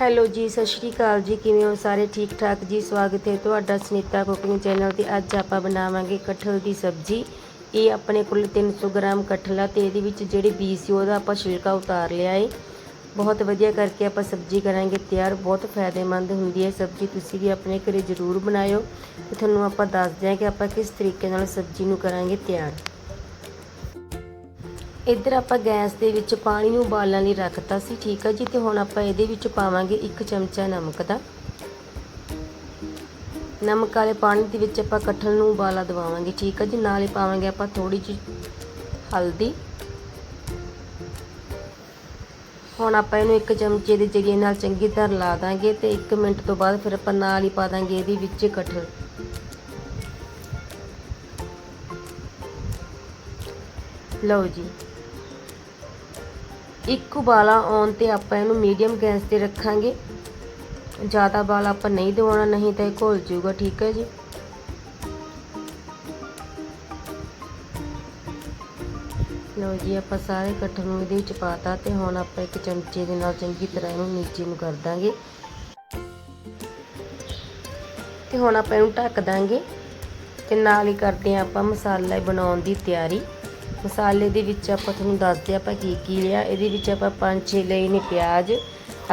Hello ਜੀ, ਸਤਿ ਸ਼੍ਰੀ ਅਕਾਲ ਜੀ। ਕਿਵੇਂ ਹੋ ਸਾਰੇ? ਠੀਕ ਠਾਕ ਜੀ? ਸਵਾਗਤ ਹੈ ਤੁਹਾਡਾ ਸੁਨੀਤਾ ਕੁਕਿੰਗ ਚੈਨਲ ਤੇ। ਅੱਜ ਆਪਾਂ ਬਣਾਵਾਂਗੇ ਕਠਲ ਦੀ ਸਬਜ਼ੀ। ਇਹ ਆਪਣੇ ਕੋਲ 300 ਗ੍ਰਾਮ ਕਟਹਲ ਆ ਤੇ ਇਹਦੇ ਵਿੱਚ ਜਿਹੜੇ ਬੀਜ ਸੀ ਉਹਦਾ ਆਪਾਂ ਛਿਲਕਾ ਉਤਾਰ ਲਿਆ ਏ। ਬਹੁਤ ਵਧੀਆ ਕਰਕੇ ਆਪਾਂ ਸਬਜ਼ੀ ਕਰਾਂਗੇ ਤਿਆਰ। ਬਹੁਤ ਫਾਇਦੇਮੰਦ ਹੁੰਦੀ ਹੈ। ਸਬਜ਼ੀ ਤੁਸੀਂ ਵੀ ਆਪਣੇ ਘਰੇ ਜ਼ਰੂਰ ਬਣਾਇਓ। ਤੇ ਤੁਹਾਨੂੰ ਆਪਾਂ ਦੱਸਦੇ ਹਾਂ ਕਿ ਆਪਾਂ ਕਿਸ ਤਰੀਕੇ ਨਾਲ ਸਬਜ਼ੀ ਨੂੰ ਕਰਾਂਗੇ ਤਿਆਰ। ਇੱਧਰ ਆਪਾਂ ਗੈਸ ਦੇ ਵਿੱਚ ਪਾਣੀ ਨੂੰ ਉਬਾਲਣ ਲਈ ਰੱਖਤਾ ਸੀ, ਠੀਕ ਆ ਜੀ? ਤੇ ਹੁਣ ਆਪਾਂ ਇਹਦੇ ਵਿੱਚ ਪਾਵਾਂਗੇ 1 ਚਮਚਾ ਨਮਕ ਦਾ। ਨਮਕ ਵਾਲੇ ਪਾਣੀ ਦੇ ਵਿੱਚ ਆਪਾਂ ਕਠਲ ਨੂੰ ਉਬਾਲਾ ਦਵਾਵਾਂਗੇ, ਠੀਕ ਆ ਜੀ? ਨਾਲੇ ਪਾਵਾਂਗੇ ਆਪਾਂ ਥੋੜੀ ਜਿਹੀ ਹਲਦੀ। ਹੁਣ ਆਪਾਂ ਇਹਨੂੰ ਇੱਕ ਚਮਚੇ ਦੇ ਜਰੀਏ ਨਾਲ ਚੰਗੀ ਤਰ੍ਹਾਂ ਲਾ ਦਾਂਗੇ ਤੇ 1 ਮਿੰਟ ਤੋਂ ਬਾਅਦ ਫਿਰ ਆਪਾਂ ਨਾਲ ਹੀ ਪਾ ਦਾਂਗੇ ਇਹਦੇ ਵਿੱਚ ਕਠਲ। ਲਓ ਜੀ। ਇੱਕ ਉਬਾਲਾ ਆਉਣ ਤੇ ਆਪਾਂ ਇਹਨੂੰ ਮੀਡੀਅਮ ਗੈਸ ਤੇ ਰੱਖਾਂਗੇ। ਜ਼ਿਆਦਾ ਬਾਲ ਆਪਾਂ ਨਹੀਂ ਦਿਵਾਉਣਾ, ਨਹੀਂ ਤਾਂ ਇਹ ਘੁਲ ਜਾਊਗਾ, ਠੀਕ ਹੈ ਜੀ। ਲਓ ਜੀ, ਆਪਾਂ ਸਾਰੇ ਕਟਹਲ ਨੂੰ ਇਹਦੇ ਵਿੱਚ ਪਾਤਾ ਤੇ ਹੁਣ ਆਪਾਂ ਇੱਕ ਚਮਚੇ ਦੇ ਨਾਲ ਚੰਗੀ ਤਰ੍ਹਾਂ ਇਹਨੂੰ ਨੀਚੇ ਨੂੰ ਕਰ ਦਾਂਗੇ। ਤੇ ਹੁਣ ਆਪਾਂ ਇਹਨੂੰ ਢੱਕ ਦਾਂਗੇ ਤੇ ਨਾਲ ਹੀ ਕਰਦੇ ਆਂ ਆਪਾਂ ਮਸਾਲਾ ਬਣਾਉਣ ਦੀ ਤਿਆਰੀ। ਮਸਾਲੇ ਦੇ ਵਿੱਚ ਆਪਾਂ ਤੁਹਾਨੂੰ ਦੱਸਦੇ ਆਪਾਂ ਕੀ ਕੀ ਲਿਆ। ਇਹਦੇ ਵਿੱਚ ਆਪਾਂ ਪੰਜ ਛੇ ਲਏ ਨੇ ਪਿਆਜ਼,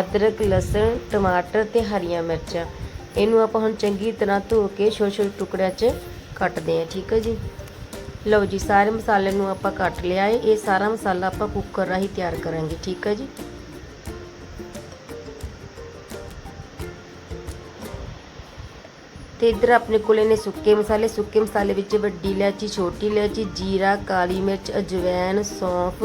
ਅਦਰਕ, ਲਸਣ, ਟਮਾਟਰ ਤੇ ਹਰੀਆਂ ਮਿਰਚਾਂ। ਇਹਨੂੰ ਆਪਾਂ ਹੁਣ ਚੰਗੀ ਤਰ੍ਹਾਂ ਧੋ ਕੇ ਛੋਟੇ ਛੋਟੇ ਟੁਕੜਿਆਂ 'ਚ ਕੱਟਦੇ ਆਂ ਠੀਕ ਹੈ ਜੀ? ਲਓ ਜੀ, ਸਾਰੇ ਮਸਾਲੇ ਨੂੰ ਆਪਾਂ ਕੱਟ ਲਿਆ ਹੈ। ਇਹ ਸਾਰਾ ਮਸਾਲਾ ਆਪਾਂ ਕੁੱਕਰ ਰਾਹੀਂ ਤਿਆਰ ਕਰਾਂਗੇ, ਠੀਕ ਹੈ ਜੀ? ਤੇ ਇੱਧਰ ਆਪਣੇ ਕੋਲੇ ਨੇ ਸੁੱਕੇ ਮਸਾਲੇ। ਸੁੱਕੇ ਮਸਾਲੇ ਵਿੱਚ ਵੱਡੀ ਇਲਾਇਚੀ, ਛੋਟੀ ਇਲਾਇਚੀ, ਜੀਰਾ, ਕਾਲੀ ਮਿਰਚ ਅਜਵਾਇਣ ਸੌਂਫ,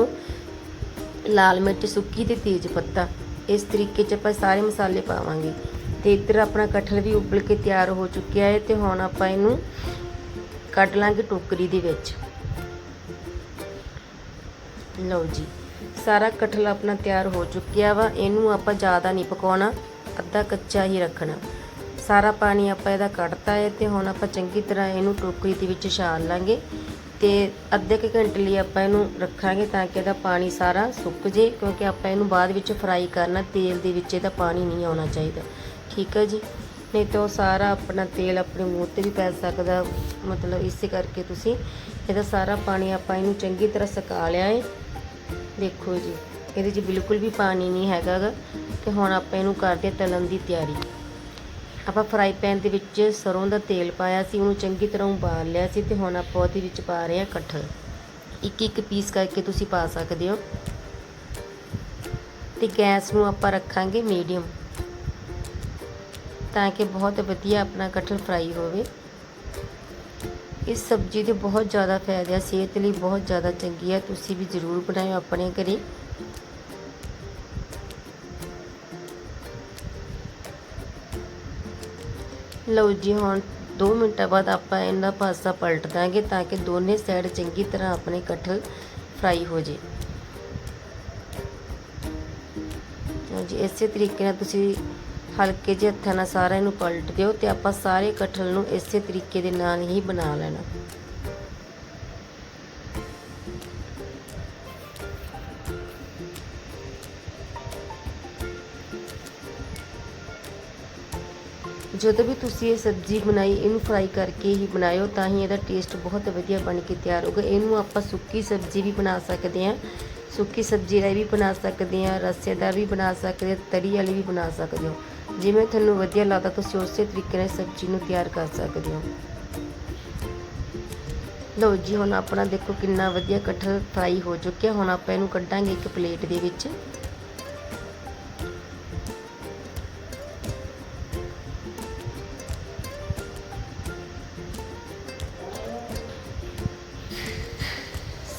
ਲਾਲ ਮਿਰਚ, ਸੁੱਕੀ ਤੇ ਤੇਜ ਪੱਤਾ। ਇਸ ਤਰੀਕੇ 'ਚ ਆਪਾਂ ਸਾਰੇ ਮਸਾਲੇ ਪਾਵਾਂਗੇ। ਤੇ ਇੱਧਰ ਆਪਣਾ ਕਟਹਲ ਵੀ ਉਬਲ ਕੇ ਤਿਆਰ ਹੋ ਚੁੱਕਿਆ ਹੈ ਤੇ ਹੁਣ ਆਪਾਂ ਇਹਨੂੰ ਕੱਢ ਲਾਂਗੇ ਟੋਕਰੀ ਦੇ ਵਿੱਚ। ਲਓ ਜੀ, ਸਾਰਾ ਕਟਹਲ ਆਪਣਾ ਤਿਆਰ ਹੋ ਚੁੱਕਿਆ ਵਾ। ਇਹਨੂੰ ਆਪਾਂ ਜ਼ਿਆਦਾ ਨਹੀਂ ਪਕਾਉਣਾ, ਅੱਧਾ ਕੱਚਾ ਹੀ ਰੱਖਣਾ। ਸਾਰਾ ਪਾਣੀ ਆਪਾਂ ਇਹਦਾ ਕੱਢਤਾ ਹੈ ਤੇ ਹੁਣ ਆਪਾਂ ਚੰਗੀ ਤਰ੍ਹਾਂ ਇਹਨੂੰ ਟੋਕਰੀ ਦੇ ਵਿੱਚ ਛਾਲ ਲਾਂਗੇ ਤੇ ਅੱਧੇ ਕੁ ਘੰਟੇ ਲਈ ਆਪਾਂ ਇਹਨੂੰ ਰੱਖਾਂਗੇ ਤਾਂ ਕਿ ਇਹਦਾ ਪਾਣੀ ਸਾਰਾ ਸੁੱਕ ਜੇ, ਕਿਉਂਕਿ ਆਪਾਂ ਇਹਨੂੰ ਬਾਅਦ ਵਿੱਚ ਫਰਾਈ ਕਰਨਾ, ਤੇਲ ਦੇ ਵਿੱਚ ਇਹਦਾ ਪਾਣੀ ਨਹੀਂ ਆਉਣਾ ਚਾਹੀਦਾ। ਠੀਕ ਹੈ ਜੀ? ਨਹੀਂ ਤਾਂ ਉਹ ਸਾਰਾ ਆਪਣਾ ਤੇਲ ਆਪਣੇ ਮੂੰਹ ਤੇ ਵੀ ਪੈ ਸਕਦਾ, ਮਤਲਬ ਇਸੇ ਕਰਕੇ ਤੁਸੀਂ ਇਹਦਾ ਸਾਰਾ ਪਾਣੀ ਆਪਾਂ ਇਹਨੂੰ ਚੰਗੀ ਤਰ੍ਹਾਂ ਸੁਕਾ ਲਿਆ ਹੈ ਦੇਖੋ ਜੀ, ਇਹਦੇ 'ਚ ਬਿਲਕੁਲ ਵੀ ਪਾਣੀ ਨਹੀਂ ਹੈਗਾ ਗਾ। ਤੇ ਹੁਣ ਆਪਾਂ ਇਹਨੂੰ ਕਰਦੇ ਤਲਣ ਦੀ ਤਿਆਰੀ। ਆਪਾਂ ਫਰਾਈ ਪੈਨ ਦੇ ਵਿੱਚ ਸਰੋਂ ਦਾ ਤੇਲ ਪਾਇਆ ਸੀ, ਉਹਨੂੰ ਚੰਗੀ ਤਰ੍ਹਾਂ ਉਬਾਲ ਲਿਆ ਸੀ ਤੇ ਹੁਣ ਆਪਾਂ ਉਹਦੇ ਵਿੱਚ ਪਾ ਰਹੇ ਹਾਂ ਕਟਹਲ ਇੱਕ ਇੱਕ ਪੀਸ ਕਰਕੇ ਤੁਸੀਂ ਪਾ ਸਕਦੇ ਹੋ। ਤੇ ਗੈਸ ਨੂੰ ਆਪਾਂ ਰੱਖਾਂਗੇ ਮੀਡੀਅਮ ਤਾਂ ਕਿ ਬਹੁਤ ਵਧੀਆ ਆਪਣਾ ਕਟਹਲ ਫਰਾਈ ਹੋਵੇ। ਇਸ ਸਬਜ਼ੀ ਦੇ ਬਹੁਤ ਜ਼ਿਆਦਾ ਫਾਇਦੇ ਆ, ਸਿਹਤ ਲਈ ਬਹੁਤ ਜ਼ਿਆਦਾ ਚੰਗੀ ਹੈ ਤੁਸੀਂ ਵੀ ਜ਼ਰੂਰ ਬਣਾਇਓ ਆਪਣੇ ਘਰੇ। ਲਓ ਜੀ, ਹੁਣ 2 ਮਿੰਟਾਂ ਬਾਅਦ ਆਪਾਂ ਇਹਦਾ ਪਾਸਾ ਪਲਟ ਦਾਂਗੇ ਤਾਂ ਕਿ ਦੋਨੇ ਸਾਈਡ ਚੰਗੀ ਤਰ੍ਹਾਂ ਆਪਣੇ ਕਟਹਲ ਫਰਾਈ ਹੋ ਜੇ। ਲਓ ਜੀ, ਇਸੇ ਤਰੀਕੇ ਨਾਲ ਤੁਸੀਂ ਹਲਕੇ ਜਿਹੇ ਹੱਥਾਂ ਨਾਲ ਸਾਰਾ ਇਹਨੂੰ ਪਲਟ ਦਿਓ ਤੇ ਆਪਾਂ ਸਾਰੇ ਕਟਹਲ ਨੂੰ ਇਸੇ ਤਰੀਕੇ ਦੇ ਨਾਲ ਹੀ ਬਣਾ ਲੈਣਾ। ਜਦੋਂ ਵੀ ਤੁਸੀਂ ਇਹ ਸਬਜ਼ੀ ਬਣਾਈ, ਇਹਨੂੰ ਫਰਾਈ ਕਰਕੇ ਹੀ ਬਣਾਇਓ, ਤਾਂ ਹੀ ਇਹਦਾ ਟੇਸਟ ਬਹੁਤ ਵਧੀਆ ਬਣ ਕੇ ਤਿਆਰ ਹੋਗਾ ਇਹਨੂੰ ਆਪਾਂ ਸੁੱਕੀ ਸਬਜ਼ੀ ਵੀ ਬਣਾ ਸਕਦੇ ਹਾਂ। ਸੁੱਕੀ ਸਬਜ਼ੀ ਦਾ ਵੀ ਬਣਾ ਸਕਦੇ ਹਾਂ ਰਸੇਦਾਰ ਵੀ ਬਣਾ ਸਕਦੇ ਤਰੀ ਵਾਲੀ ਵੀ ਬਣਾ ਸਕਦੇ ਹੋ। ਜਿਵੇਂ ਤੁਹਾਨੂੰ ਵਧੀਆ ਲੱਗਦਾ, ਤੁਸੀਂ ਉਸੇ ਤਰੀਕੇ ਨਾਲ ਸਬਜ਼ੀ ਨੂੰ ਤਿਆਰ ਕਰ ਸਕਦੇ ਹੋ। ਲਓ ਜੀ, ਹੁਣ ਆਪਣਾ ਦੇਖੋ ਕਿੰਨਾ ਵਧੀਆ ਕਟਹਲ ਫਰਾਈ ਹੋ ਚੁੱਕਿਆ। ਹੁਣ ਆਪਾਂ ਇਹਨੂੰ ਕੱਢਾਂਗੇ ਇੱਕ ਪਲੇਟ ਦੇ ਵਿੱਚ।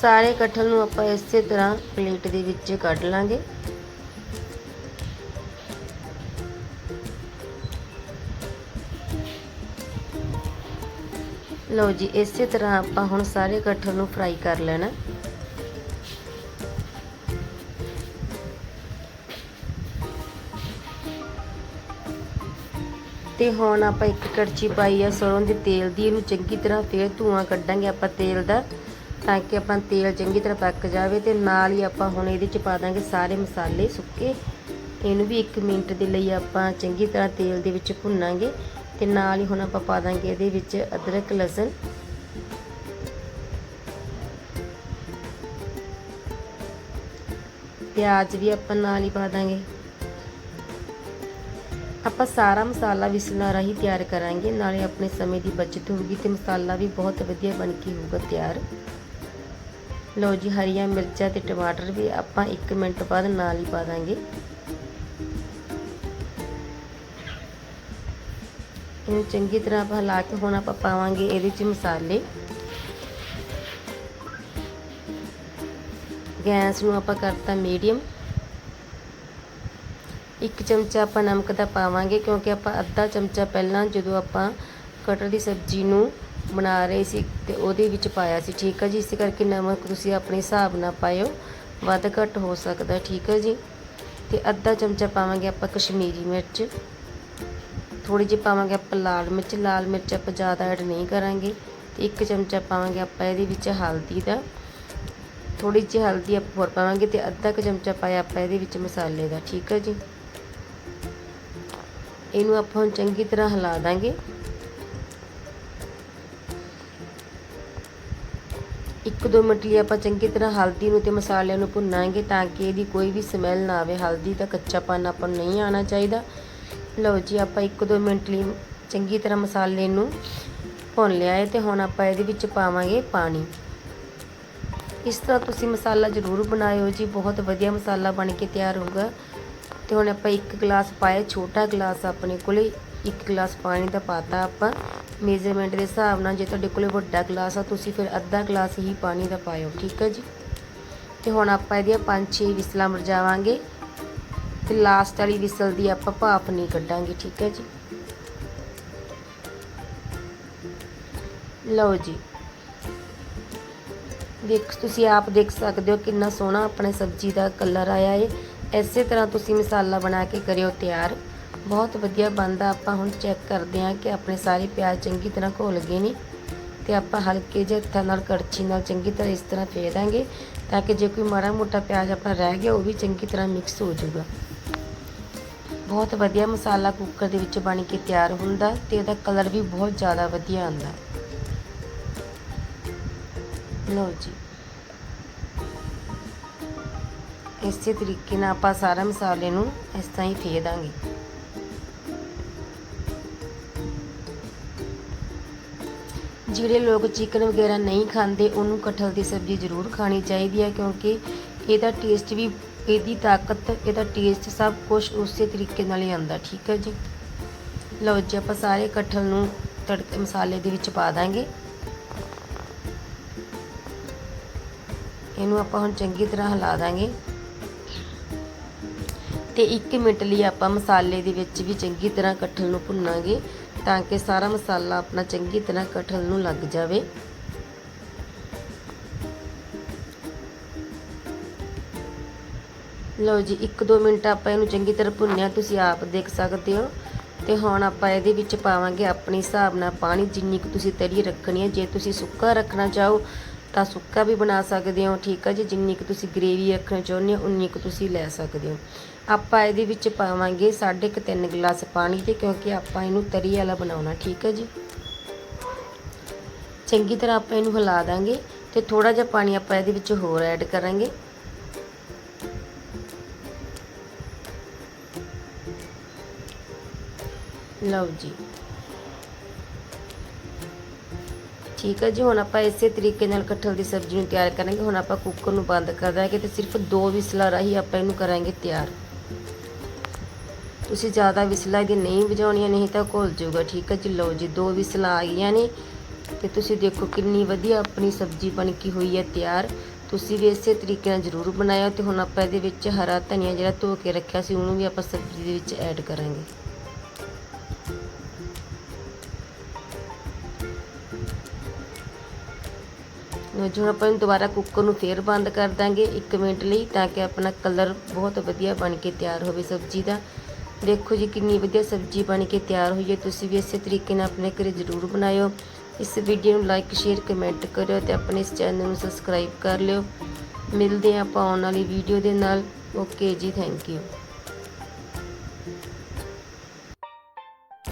ਸਾਰੇ ਕਠਲ ਨੂੰ ਆਪਾਂ ਇਸੇ ਤਰ੍ਹਾਂ ਪਲੇਟ ਦੇ ਵਿੱਚ ਕੱਢ ਲਾਂਗੇ। ਲਓ ਜੀ, ਇਸੇ ਤਰ੍ਹਾਂ ਆਪਾਂ ਹੁਣ ਸਾਰੇ ਕਠਲ ਨੂੰ ਫਰਾਈ ਕਰ ਲੈਣਾ। ਤੇ ਹੁਣ ਆਪਾਂ ਇੱਕ ਕੜਛੀ ਪਾਈ ਆ ਸਰੋਂ ਦੇ ਤੇਲ ਦੀ, ਇਹਨੂੰ ਚੰਗੀ ਤਰ੍ਹਾਂ ਫੇਰ ਧੂਆਂ ਕੱਢਾਂਗੇ ਆਪਾਂ ਤੇਲ ਦਾ। ਤਾਂ ਕਿ ਆਪਣਾ ਤੇਲ ਚੰਗੀ ਤਰ੍ਹਾਂ ਪੱਕ ਜਾਵੇ ਤੇ ਨਾਲ ਹੀ ਆਪਾਂ ਹੁਣ ਇਹਦੇ ਚ ਪਾ ਦਾਂਗੇ ਸਾਰੇ ਮਸਾਲੇ ਸੁੱਕੇ। ਇਹਨੂੰ ਵੀ 1 ਮਿੰਟ ਦੇ ਲਈ ਆਪਾਂ ਚੰਗੀ ਤਰ੍ਹਾਂ ਤੇਲ ਦੇ ਵਿੱਚ ਭੁੰਨਾਂਗੇ ਤੇ ਨਾਲ ਹੀ ਹੁਣ ਆਪਾਂ ਪਾ ਦਾਂਗੇ ਇਹਦੇ ਵਿੱਚ ਅਦਰਕ, ਲਸਣ। ਪਿਆਜ਼ ਵੀ ਆਪਾਂ ਨਾਲ ਹੀ ਪਾ ਦਾਂਗੇ। ਆਪਾਂ ਸਾਰਾ ਮਸਾਲਾ ਵਿਸਲਾਂ ਰਾਹੀਂ ਤਿਆਰ ਕਰਾਂਗੇ। ਨਾਲੇ ਆਪਣੇ ਸਮੇਂ ਦੀ ਬਚਤ ਹੋਊਗੀ ਤੇ ਮਸਾਲਾ ਵੀ ਬਹੁਤ ਵਧੀਆ ਬਣ ਕੇ ਹੋਊਗਾ ਤਿਆਰ। ਲਓ ਜੀ, ਹਰੀਆਂ ਮਿਰਚਾਂ ਤੇ ਟਮਾਟਰ ਵੀ ਆਪਾਂ 1 ਮਿੰਟ ਬਾਅਦ ਨਾਲ ਹੀ ਪਾ ਦਾਂਗੇ। ਇਹਨੂੰ ਚੰਗੀ ਤਰ੍ਹਾਂ ਆਪਾਂ ਹਿਲਾ ਕੇ ਹੁਣ ਆਪਾਂ ਪਾਵਾਂਗੇ ਇਹਦੇ ਵਿੱਚ ਮਸਾਲੇ। ਗੈਸ ਨੂੰ ਆਪਾਂ ਕਰਤਾ ਮੀਡੀਅਮ। ਇੱਕ ਚਮਚਾ ਆਪਾਂ ਨਮਕ ਦਾ ਪਾਵਾਂਗੇ ਕਿਉਂਕਿ ਆਪਾਂ ਅੱਧਾ ਚਮਚਾ ਪਹਿਲਾਂ ਜਦੋਂ ਆਪਾਂ ਕਟਰ ਦੀ ਸਬਜ਼ੀ ਨੂੰ ਬਣਾ ਰਹੇ ਸੀ ਤੇ ਉਹਦੇ ਵਿੱਚ ਪਾਇਆ ਸੀ। ਠੀਕ ਹੈ ਜੀ, ਇਸ ਕਰਕੇ ਨਮਕ ਤੁਸੀਂ ਆਪਣੇ ਹਿਸਾਬ ਨਾਲ ਪਾਇਓ। ਵੱਧ ਘੱਟ ਹੋ ਸਕਦਾ, ਠੀਕ ਹੈ ਜੀ। ਤੇ ਅੱਧਾ ਚਮਚਾ ਪਾਵਾਂਗੇ ਆਪਾਂ ਕਸ਼ਮੀਰੀ ਮਿਰਚ। ਥੋੜੀ ਜਿਹੀ ਪਾਵਾਂਗੇ ਆਪਾਂ ਲਾਲ ਮਿਰਚ। ਲਾਲ ਮਿਰਚ ਆਪਾਂ ਜ਼ਿਆਦਾ ਐਡ ਨਹੀਂ ਕਰਾਂਗੇ। ਤੇ ਇੱਕ ਚਮਚਾ ਪਾਵਾਂਗੇ ਆਪਾਂ ਇਹਦੇ ਵਿੱਚ ਹਲਦੀ ਦਾ। ਥੋੜੀ ਜਿਹੀ ਹਲਦੀ ਆਪਾਂ ਹੋਰ ਪਾਵਾਂਗੇ ਤੇ ਅੱਧਾ ਕੁ ਚਮਚਾ ਪਾਇਆ ਆਪਾਂ ਇਹਦੇ ਵਿੱਚ ਮਸਾਲੇ ਦਾ। ਠੀਕ ਹੈ ਜੀ। ਇਹਨੂੰ ਆਪਾਂ ਹੁਣ ਚੰਗੀ ਤਰ੍ਹਾਂ ਹਿਲਾ ਦਾਂਗੇ। ਇੱਕ ਦੋ ਮਿੰਟ ਲਈ ਆਪਾਂ ਚੰਗੀ ਤਰ੍ਹਾਂ ਹਲਦੀ ਨੂੰ ਤੇ ਮਸਾਲਿਆਂ ਨੂੰ ਭੁੰਨਾਂਗੇ ਤਾਂ ਕਿ ਇਹਦੀ ਕੋਈ ਵੀ ਸਮੈਲ ਨਾ ਆਵੇ। ਹਲਦੀ ਦਾ ਕੱਚਾਪਨ ਆਪਾਂ ਨੂੰ ਨਹੀਂ ਆਣਾ ਚਾਹੀਦਾ। ਲਓ ਜੀ, ਆਪਾਂ ਇੱਕ ਦੋ ਮਿੰਟ ਲਈ ਚੰਗੀ ਤਰ੍ਹਾਂ ਮਸਾਲੇ ਨੂੰ ਭੁੰਨ ਲਿਆ ਹੈ ਤੇ ਹੁਣ ਆਪਾਂ ਇਹਦੇ ਵਿੱਚ ਪਾਵਾਂਗੇ ਪਾਣੀ। ਇਸ ਤਰ੍ਹਾਂ ਤੁਸੀਂ ਮਸਾਲਾ ਜ਼ਰੂਰ ਬਣਾਇਓ ਜੀ, ਬਹੁਤ ਵਧੀਆ ਮਸਾਲਾ ਬਣ ਕੇ ਤਿਆਰ ਹੋਊਗਾ। ਤੇ ਹੁਣ ਆਪਾਂ ਇੱਕ ਗਲਾਸ ਪਾਇਆ, ਛੋਟਾ ਗਲਾਸ ਆਪਣੇ ਕੋਲੇ, ਇੱਕ ਗਲਾਸ ਪਾਣੀ ਦਾ ਪਾਤਾ ਆਪਾਂ। ਮੇਜ਼ਰਮੈਂਟ ਦੇ ਹਿਸਾਬ ਨਾਲ ਜੇ ਤੁਹਾਡੇ ਕੋਲੇ ਵੱਡਾ ਗਲਾਸ ਆ, ਤੁਸੀਂ ਫਿਰ ਅੱਧਾ ਗਲਾਸ ਹੀ ਪਾਣੀ ਦਾ ਪਾਇਓ, ਠੀਕ ਹੈ ਜੀ? ਤੇ ਹੁਣ ਆਪਾਂ ਇਹਦੀਆਂ 5-6 ਵਿਸਲਾਂ ਮਰਜਾਵਾਂਗੇ ਤੇ ਲਾਸਟ ਵਾਲੀ ਵਿਸਲ ਦੀ ਆਪਾਂ ਭਾਪ ਨਹੀਂ ਕੱਢਾਂਗੇ, ਠੀਕ ਹੈ ਜੀ? ਲਓ ਜੀ। ਦੇਖ, ਤੁਸੀਂ ਆਪ ਦੇਖ ਸਕਦੇ ਹੋ ਕਿੰਨਾ ਸੋਹਣਾ ਆਪਣੇ ਸਬਜ਼ੀ ਦਾ ਕਲਰ ਆਇਆ ਏ। ਐਸੇ ਤਰ੍ਹਾਂ ਤੁਸੀਂ ਮਸਾਲਾ ਬਣਾ ਕੇ ਕਰਿਓ ਤਿਆਰ। ਬਹੁਤ ਵਧੀਆ ਬਣਦਾ। ਆਪਾਂ ਹੁਣ ਚੈੱਕ ਕਰਦੇ ਹਾਂ ਕਿ ਆਪਣੇ ਸਾਰੇ ਪਿਆਜ਼ ਚੰਗੀ ਤਰ੍ਹਾਂ ਘੋਲ ਗਏ ਨੇ ਤੇ ਆਪਾਂ ਹਲਕੇ ਜਿਹੇ ਹੱਥਾਂ ਨਾਲ, ਕੜਛੀ ਨਾਲ ਚੰਗੀ ਤਰ੍ਹਾਂ ਇਸ ਤਰ੍ਹਾਂ ਫੇਰ ਦਾਂਗੇ ਤਾਂ ਕਿ ਜੇ ਕੋਈ ਮਾੜਾ ਮੋਟਾ ਪਿਆਜ਼ ਆਪਣਾ ਰਹਿ ਗਿਆ, ਉਹ ਵੀ ਚੰਗੀ ਤਰ੍ਹਾਂ ਮਿਕਸ ਹੋ ਜਾਊਗਾ। ਬਹੁਤ ਵਧੀਆ ਮਸਾਲਾ ਕੁੱਕਰ ਦੇ ਵਿੱਚ ਬਣ ਕੇ ਤਿਆਰ ਹੁੰਦਾ ਤੇ ਇਹਦਾ ਕਲਰ ਵੀ ਬਹੁਤ ਜ਼ਿਆਦਾ ਵਧੀਆ ਆਉਂਦਾ। ਲਓ ਜੀ। ਇਸੇ ਤਰੀਕੇ ਨਾਲ ਆਪਾਂ ਸਾਰਾ ਮਸਾਲੇ ਨੂੰ ਇਸ ਤਰ੍ਹਾਂ ਹੀ ਫੇਰ ਦਾਂਗੇ। ਜਿਹੜੇ ਲੋਕ ਚਿਕਨ ਵਗੈਰਾ ਨਹੀਂ ਖਾਂਦੇ, ਉਹਨੂੰ ਕਟਹਲ ਦੀ ਸਬਜ਼ੀ ਜ਼ਰੂਰ ਖਾਣੀ ਚਾਹੀਦੀ ਹੈ ਕਿਉਂਕਿ ਇਹਦਾ ਟੇਸਟ ਵੀ, ਇਹਦੀ ਤਾਕਤ, ਇਹਦਾ ਟੇਸਟ ਸਭ ਕੁਝ ਉਸੇ ਤਰੀਕੇ ਨਾਲ ਹੀ ਆਉਂਦਾ, ਠੀਕ ਹੈ ਜੀ? ਲਓ ਜੀ, ਆਪਾਂ ਸਾਰੇ ਕਟਹਲ ਨੂੰ ਤੜਕੇ ਮਸਾਲੇ ਦੇ ਵਿੱਚ ਪਾ ਦਾਂਗੇ। ਇਹਨੂੰ ਆਪਾਂ ਹੁਣ ਚੰਗੀ ਤਰ੍ਹਾਂ ਹਿਲਾ ਦਾਂਗੇ। ਤੇ 1 ਮਿੰਟ ਲਈ ਆਪਾਂ ਮਸਾਲੇ ਦੇ ਵਿੱਚ ਵੀ ਚੰਗੀ ਤਰ੍ਹਾਂ ਕਟਹਲ ਨੂੰ ਭੁੰਨਾਂਗੇ। ਤਾਂ ਕਿ ਸਾਰਾ ਮਸਾਲਾ ਆਪਣਾ ਚੰਗੀ ਤਰ੍ਹਾਂ ਕਟਹਲ ਨੂੰ ਲੱਗ ਜਾਵੇ। ਲਓ ਜੀ 1-2 ਮਿੰਟ ਆਪਾਂ ਇਹਨੂੰ ਚੰਗੀ ਤਰ੍ਹਾਂ ਭੁੰਨਿਆ, ਤੁਸੀਂ ਆਪ ਦੇਖ ਸਕਦੇ ਹੋ। ਤੇ ਹੁਣ ਆਪਾਂ ਇਹਦੇ ਵਿੱਚ ਪਾਵਾਂਗੇ ਆਪਣੇ ਹਿਸਾਬ ਨਾਲ ਪਾਣੀ, ਜਿੰਨੀ ਕੁ ਤੁਸੀਂ ਤਰੀ ਰੱਖਣੀ ਹੈ। ਜੇ ਤੁਸੀਂ ਸੁੱਕਾ ਰੱਖਣਾ ਚਾਹੋ ਤਾਂ ਸੁੱਕਾ ਵੀ ਬਣਾ ਸਕਦੇ ਹੋ, ਠੀਕ ਹੈ ਜੀ, ਜਿੰਨੀ ਕੁ ਤੁਸੀਂ ਗ੍ਰੇਵੀ ਰੱਖਣਾ ਚਾਹੁੰਦੇ ਹੋ, ਉਨੀ ਕੁ ਤੁਸੀਂ ਲੈ ਸਕਦੇ ਹੋ। ਆਪਾਂ ਇਹਦੇ ਵਿੱਚ ਪਾਵਾਂਗੇ ਸਾਢੇ ਕੁ 3.5 ਗਲਾਸ ਪਾਣੀ ਤੇ, ਕਿਉਂਕਿ ਆਪਾਂ ਇਹਨੂੰ ਤਰੀ ਵਾਲਾ ਬਣਾਉਣਾ, ਠੀਕ ਹੈ ਜੀ। ਚੰਗੀ ਤਰ੍ਹਾਂ ਆਪਾਂ ਇਹਨੂੰ ਹਿਲਾ ਦਾਂਗੇ ਤੇ ਥੋੜਾ ਜਿਹਾ ਪਾਣੀ ਆਪਾਂ ਇਹਦੇ ਵਿੱਚ ਹੋਰ ਐਡ ਕਰਾਂਗੇ। ਲਓ ਜੀ। ਠੀਕ ਹੈ ਜੀ, ਹੁਣ ਆਪਾਂ ਇਸੇ ਤਰੀਕੇ ਨਾਲ ਕਟਹਲ ਦੀ ਸਬਜ਼ੀ ਨੂੰ ਤਿਆਰ ਕਰਾਂਗੇ। ਹੁਣ ਆਪਾਂ ਕੁੱਕਰ ਨੂੰ ਬੰਦ ਕਰ ਦਾਂਗੇ ਤੇ ਸਿਰਫ ਦੋ ਵਿਸਲਾ ਰਾਹੀਂ ਆਪਾਂ ਇਹਨੂੰ ਕਰਾਂਗੇ ਤਿਆਰ। ਤੁਸੀਂ ਜ਼ਿਆਦਾ ਵਿਸਲਾ ਦੀ ਨਹੀਂ ਵਜਾਉਣੀਆਂ, ਨਹੀਂ ਤਾਂ ਘੁਲ ਜਾਊਗਾ, ਠੀਕ ਹੈ ਜੀ? ਲਓ ਜੀ, ਦੋ ਵਿਸਲਾਂ ਆ ਗਈਆਂ ਨੇ ਤੇ ਤੁਸੀਂ ਦੇਖੋ ਕਿੰਨੀ ਵਧੀਆ ਆਪਣੀ ਸਬਜ਼ੀ ਬਣ ਕੇ ਹੋਈ ਹੈ ਤਿਆਰ। ਤੁਸੀਂ ਵੀ ਇਸੇ ਤਰੀਕੇ ਨਾਲ ਜ਼ਰੂਰ ਬਣਾਇਆ ਤੇ ਹੁਣ ਆਪਾਂ ਇਹਦੇ ਵਿੱਚ ਹਰਾ ਧਨੀਆ ਜਿਹੜਾ ਧੋ ਕੇ ਰੱਖਿਆ ਸੀ, ਉਹਨੂੰ ਵੀ ਆਪਾਂ ਸਬਜ਼ੀ ਦੇ ਵਿੱਚ ਐਡ ਕਰਾਂਗੇ। ਲਓ ਹੁਣ ਆਪਾਂ ਇਹਨੂੰ ਦੁਬਾਰਾ ਕੁੱਕਰ ਨੂੰ ਫੇਰ ਬੰਦ ਕਰ ਦਾਂਗੇ 1 ਮਿੰਟ ਲਈ ਤਾਂ ਕਿ ਆਪਣਾ ਕਲਰ ਬਹੁਤ ਵਧੀਆ ਬਣ ਕੇ ਤਿਆਰ ਹੋਵੇ ਸਬਜ਼ੀ ਦਾ। ਦੇਖੋ ਜੀ ਕਿੰਨੀ ਵਧੀਆ ਸਬਜ਼ੀ ਬਣ ਕੇ ਤਿਆਰ ਹੋਈ ਹੈ। ਤੁਸੀਂ ਵੀ ਇਸੇ ਤਰੀਕੇ ਨਾਲ ਆਪਣੇ ਘਰੇ ਜ਼ਰੂਰ ਬਣਾਇਓ। ਇਸ ਵੀਡੀਓ ਨੂੰ ਲਾਈਕ ਸ਼ੇਅਰ ਕਮੈਂਟ ਕਰਿਓ ਤੇ ਆਪਣੇ ਇਸ ਚੈਨਲ ਨੂੰ ਸਬਸਕ੍ਰਾਈਬ ਕਰ ਲਿਓ। ਮਿਲਦੇ ਹਾਂ ਆਪਾਂ ਆਉਣ ਵਾਲੀ ਵੀਡੀਓ ਦੇ ਨਾਲ। ਓਕੇ ਜੀ ਥੈਂਕ ਯੂ